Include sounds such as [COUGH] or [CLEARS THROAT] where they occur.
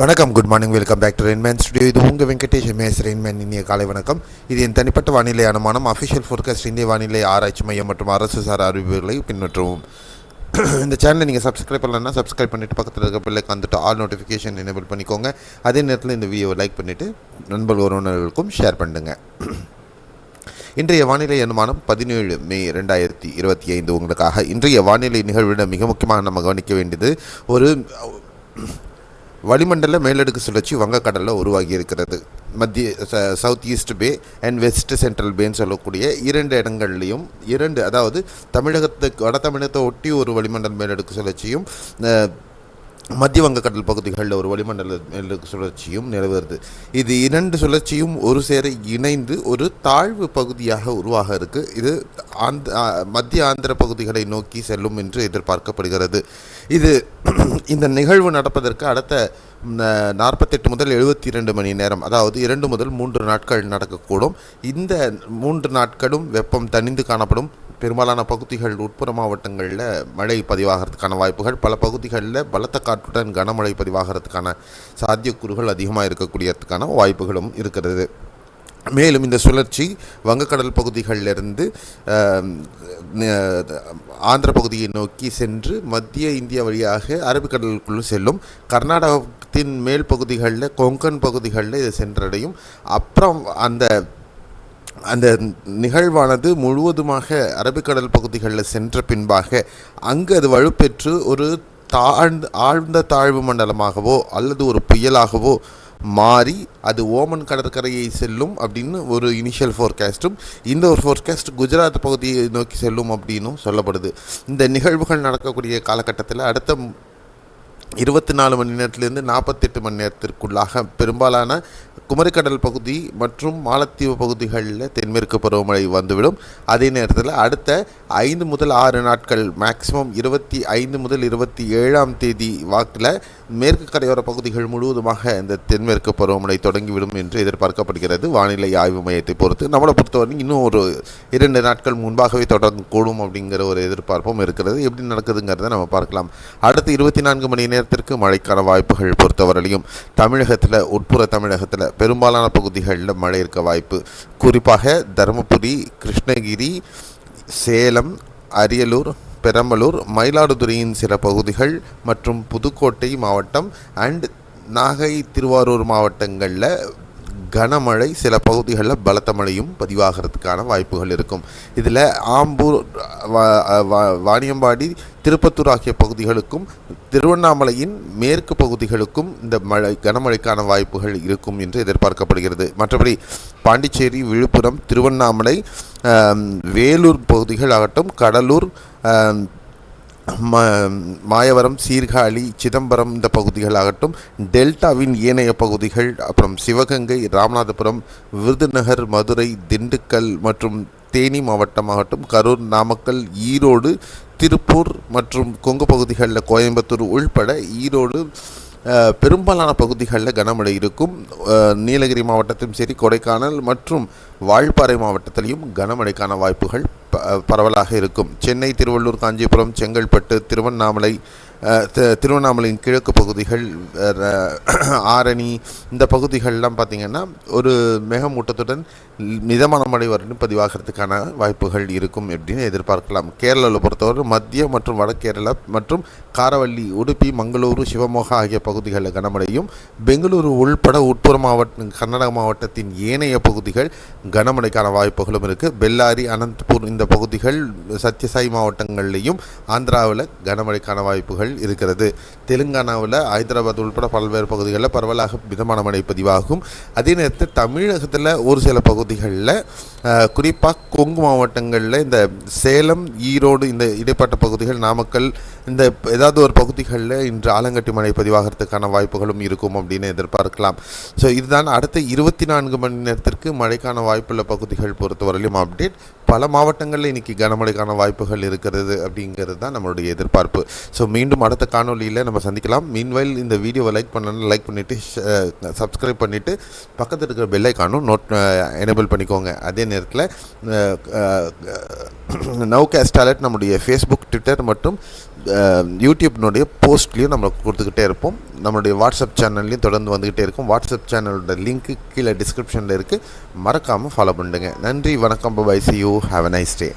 வணக்கம் good morning welcome back to Rainman studio இது உங்கள் வெங்கடேஷ் எம்எஸ் ரெயின்மேன் இனிய காலை வணக்கம். இது என் தனிப்பட்ட வானிலை அனுமானம். அஃபிஷியல் ஃபோர்காஸ்ட் இந்திய வானிலை ஆராய்ச்சி மையம் மற்றும் அரசு சார் அறிவிப்புகளை பின்பற்றவும். [CLEARS THROAT] இந்த சேனலை நீங்கள் சப்ஸ்கிரைப் பண்ணலன்னா சப்ஸ்கிரைப் பண்ணிவிட்டு பக்கத்தில் இருக்க பிள்ளைக்கு வந்துட்டு ஆல் நோட்டிஃபிகேஷன் எனேபிள் பண்ணிக்கோங்க. அதே நேரத்தில் இந்த வீடியோவை லைக் பண்ணிவிட்டு நண்பர் உறவினர்களுக்கும் ஷேர் பண்ணுங்கள் [CLEARS THROAT] இன்றைய வானிலை அனுமானம் பதினேழு மே ரெண்டாயிரத்தி இருபத்தி ஐந்து. உங்களுக்காக இன்றைய வானிலை நிகழ்விட மிக முக்கியமாக நம்ம கவனிக்க வேண்டியது ஒரு வளிமண்டல மேலடுக்கு சுழற்சி வங்கக்கடலில் உருவாகி இருக்கிறது மத்திய ச- south east bay and west central பேன்னு சொல்லக்கூடிய இரண்டு இடங்கள்லையும் இரண்டு அதாவது தமிழகத்துக்கு வட தமிழகத்தை ஒட்டி ஒரு வளிமண்டல மேலடுக்கு சுழற்சியும் மத்திய வங்கக்கடல் பகுதிகளில் ஒரு வளிமண்டல சுழற்சியும் நிலவுகிறது. இது இரண்டு சுழற்சியும் ஒரு சேர இணைந்து ஒரு தாழ்வு பகுதியாக உருவாக இருக்கு. இது ஆந்த மத்திய ஆந்திர பகுதிகளை நோக்கி செல்லும் என்று எதிர்பார்க்கப்படுகிறது. இது [CLEARS THROAT] இந்த நிகழ்வு நடப்பதற்கு அடுத்த நாற்பத்தெட்டு முதல் எழுபத்தி இரண்டு மணி நேரம் அதாவது இரண்டு முதல் மூன்று நாட்கள் நடக்கக்கூடும். இந்த மூன்று நாட்களும் வெப்பம் தணிந்து காணப்படும். பெரும்பாலான பகுதிகள் உட்புற மாவட்டங்களில் மழை பதிவாகிறதுக்கான வாய்ப்புகள் பல பகுதிகளில் பலத்த காற்றுடன் கனமழை பதிவாகிறதுக்கான சாத்தியக்கூறுகள் அதிகமாக இருக்கக்கூடியதுக்கான வாய்ப்புகளும் இருக்கிறது. மேலும் இந்த சுழற்சி வங்கக்கடல் பகுதிகளிலிருந்து ஆந்திர பகுதியை நோக்கி சென்று மத்திய இந்தியா வழியாக அரபிக்கடலுக்குள் செல்லும். கர்நாடகத்தின் மேல் பகுதிகளில் கொங்கன் பகுதிகளில் இது சென்றடையும். அப்புறம் அந்த அந்த நிகழ்வானது முழுவதுமாக அரபிக்கடல் பகுதிகளில் சென்ற பின்பாக அங்கு அது வலுப்பெற்று ஒரு தாழ்ந்த ஆழ்ந்த தாழ்வு மண்டலமாகவோ அல்லது ஒரு புயலாகவோ மாறி அது ஓமன் கடற்கரையை செல்லும் அப்படின்னு ஒரு இனிஷியல் ஃபோர்காஸ்ட்டும் இந்த ஒரு ஃபோர்காஸ்ட் குஜராத் பகுதியை நோக்கி செல்லும் அப்படின்னும் சொல்லப்படுது. இந்த நிகழ்வுகள் நடக்கக்கூடிய காலகட்டத்தில் அடுத்த இருபத்தி நாலு மணி நேரத்திலிருந்து நாற்பத்தெட்டு மணி நேரத்திற்குள்ளாக பெரும்பாலான குமரிக்கடல் பகுதி மற்றும் மாலத்தீவு பகுதிகளில் தென்மேற்கு பருவமழை வந்துவிடும். அதே நேரத்தில் அடுத்த ஐந்து முதல் ஆறு நாட்கள் மேக்சிமம் இருபத்தி ஐந்து முதல் இருபத்தி ஏழாம் தேதி வாக்கில் மேற்கு கரையோர பகுதிகள் முழுவதுமாக இந்த தென்மேற்கு பருவமழை தொடங்கிவிடும் என்று எதிர்பார்க்கப்படுகிறது. வானிலை ஆய்வு மையத்தை பொறுத்து நம்மளை பொறுத்தவரை இன்னும் ஒரு இரண்டு நாட்கள் முன்பாகவே தொடங்கக்கூடும் அப்படிங்கிற ஒரு எதிர்பார்ப்பும் இருக்கிறது. எப்படி நடக்குதுங்கிறத நம்ம பார்க்கலாம். அடுத்த இருபத்தி நான்கு மணி நேரம் நேரத்திற்கு மழைக்கான வாய்ப்புகள் பொறுத்தவரையிலும் தமிழகத்தில் உட்புற தமிழகத்தில் பெரும்பாலான பகுதிகளில் மழை இருக்க வாய்ப்பு. குறிப்பாக தருமபுரி கிருஷ்ணகிரி சேலம் அரியலூர் பெரம்பலூர் மயிலாடுதுறையின் சில பகுதிகள் மற்றும் புதுக்கோட்டை மாவட்டம் அண்ட் நாகை திருவாரூர் மாவட்டங்களில் கனமழை சில பகுதிகளில் பலத்த மழையும் பதிவாகிறதுக்கான வாய்ப்புகள் இருக்கும். இதில் ஆம்பூர் வாணியம்பாடி திருப்பத்தூர் ஆகிய பகுதிகளுக்கும் திருவண்ணாமலையின் மேற்கு பகுதிகளுக்கும் இந்த மழை கனமழைக்கான வாய்ப்புகள் இருக்கும் என்று எதிர்பார்க்கப்படுகிறது. மற்றபடி பாண்டிச்சேரி விழுப்புரம் திருவண்ணாமலை வேலூர் பகுதிகள் ஆகட்டும் கடலூர் ம- மாயவரம் சீர்காழி சிதம்பரம் இந்த பகுதிகள் ஆகட்டும் டெல்டாவின் ஏனைய பகுதிகள் அப்புறம் சிவகங்கை ராமநாதபுரம் விருதுநகர் மதுரை திண்டுக்கல் மற்றும் தேனி மாவட்டமாகட்டும் கரூர் நாமக்கல் ஈரோடு திருப்பூர் மற்றும் கொங்கு பகுதிகளில் கோயம்புத்தூர் உள்பட ஈரோடு பெரும்பாலான பகுதிகளில் கனமழை இருக்கும். நீலகிரி மாவட்டத்திலும் சரி கொடைக்கானல் மற்றும் வால்பாறை மாவட்டத்திலையும் கனமழைக்கான வாய்ப்புகள் பரவலாக இருக்கும். சென்னை திருவள்ளூர் காஞ்சிபுரம் செங்கல்பட்டு திருவண்ணாமலை திருவண்ணாமலையின் கிழக்கு பகுதிகள் [CLEARS THROAT] ஆரணி இந்த பகுதிகள்லாம் பார்த்திங்கன்னா ஒரு மேகமூட்டத்துடன் மிதமான மழை வரணும் பதிவாகிறதுக்கான வாய்ப்புகள் இருக்கும் அப்படின்னு எதிர்பார்க்கலாம். கேரளாவில் பொறுத்தவரை மத்திய மற்றும் வட கேரளா மற்றும் காரவள்ளி உடுப்பி மங்களூரு சிவமோகா ஆகிய பகுதிகளில் கனமழையும் பெங்களூரு உள்பட உட்புற மாவட்ட கர்நாடக மாவட்டத்தின் ஏனைய பகுதிகள் கனமழைக்கான வாய்ப்புகளும் இருக்குது பெல்லாரி அனந்தபூர் இந்த பகுதிகள் சத்யசாய் மாவட்டங்கள்லேயும் ஆந்திராவில் கனமழைக்கான வாய்ப்புகள் இருக்கிறது. தெலுங்கானாவில் ஹைதராபாத் உள்பட பல்வேறு பகுதிகளில் பரவலாக மிதமான மழை பதிவாகும். அதே நேரத்தில் தமிழகத்தில் ஒரு சில பகுதிகளில் குறிப்பாக கொங்கு மாவட்டங்களில் இந்த சேலம் ஈரோடு இந்த இடைப்பட்ட பகுதிகள் நாமக்கல் இந்த ஏதாவது ஒரு பகுதிகளில் இன்று ஆலங்கட்டி மழை பதிவாகிறதுக்கான வாய்ப்புகளும் இருக்கும் அப்படின்னு எதிர்பார்க்கலாம். ஸோ இதுதான் அடுத்த இருபத்தி நான்கு மணி நேரத்திற்கு மழைக்கான வாய்ப்புள்ள பகுதிகள் பொறுத்தவரையிலும் அப்டேட் பல மாவட்டங்களில் இன்னைக்கு கனமழைக்கான வாய்ப்புகள் இருக்கிறது அப்படிங்கிறது தான் நம்மளுடைய எதிர்பார்ப்பு. ஸோ மீண்டும் அடுத்த காணொலியில் நம்ம சந்திக்கலாம். மீன்வைல் இந்த வீடியோவை லைக் பண்ணணும் லைக் பண்ணிவிட்டு சப்ஸ்கிரைப் பண்ணிவிட்டு பக்கத்தில் இருக்கிற பெல்லை காணும் நோட் எனேபிள் பண்ணிக்கோங்க. அதே நேரத்தில் நவ் கேஸ்ட் அலர்ட் நம்முடைய ஃபேஸ்புக் ட்விட்டர் மற்றும் யூடியூப்னுடைய போஸ்ட்லேயும் நம்ம கொடுத்துக்கிட்டே இருப்போம். நம்மளுடைய வாட்ஸ்அப் சேனல்லையும் தொடர்ந்து வந்துக்கிட்டே இருக்கும். வாட்ஸ்அப் சேனலோட லிங்க்கு கீழே டிஸ்கிரிப்ஷனில் இருக்குது மறக்காமல் ஃபாலோ பண்ணுங்கள் நன்றி வணக்கம். Bye bye see you have a nice day